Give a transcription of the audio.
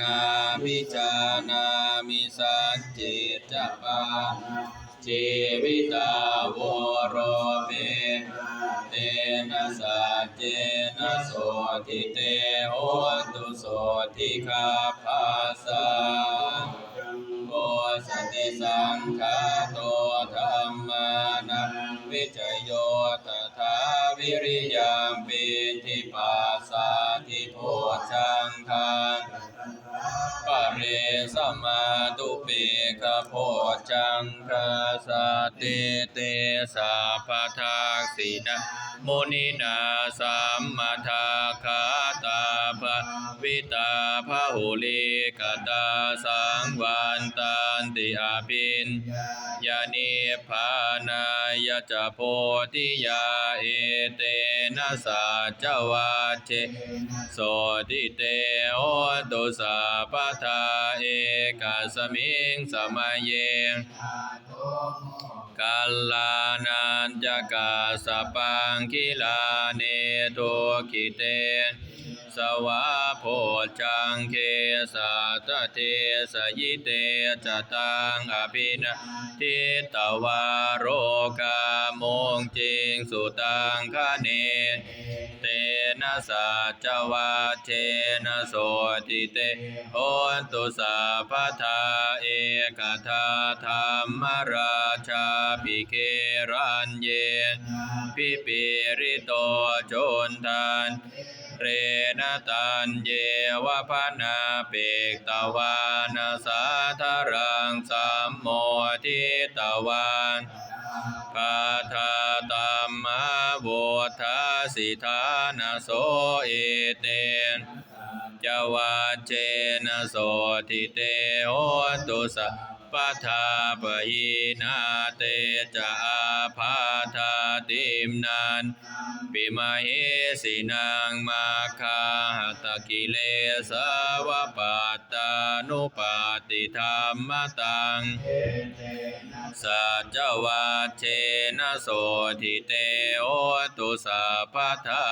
นามิจานามิสัจจิจปาชีวิตาวโรเมเตนะสัจเจนะโสทิเตโหตุโสทิคาภาสาโกสติสังฆาโตธรรมานะวิจโยตถาวิริยามปิทิปัสสา เรสมาตุปิกโพจังคาสติเตสาปทาสินะโมนินาสัมมาทาคา ลิกตาสังวันตันติอาปินยานิพานายจะโพธิยาเอเตนะสัจวัชเชโสติเตโอตุสัพพทาเอกาสมิงสมัยเยกัลลานันจกาสปังคิลาเนโทกิเต สวะโพจังเคสัตเทสยิเตจตังอภินาทิตวารโรกามงจิงสุตังคเนเตนะสัจวัชเชนะโสติเตโอนตุสัพพทาเอกทาธรรมราชาปิเค รันเยปิปิริโตโจนทานเรนตันเยวะพนาเปกตวานาสาธารังสัมโมทิตวานปาทาตัมมาโวทาสิทานาโสเอเตนจวัจเจนะโสทิเตโหตุสัพพทาปะหินาเตจะอาภาธาติม นานปิมาเอสินางมาคาหตกิเลสวะปัตตานุปาติธรรมตังสัจวัชเชนะโสทิเตโอตุสัพพทา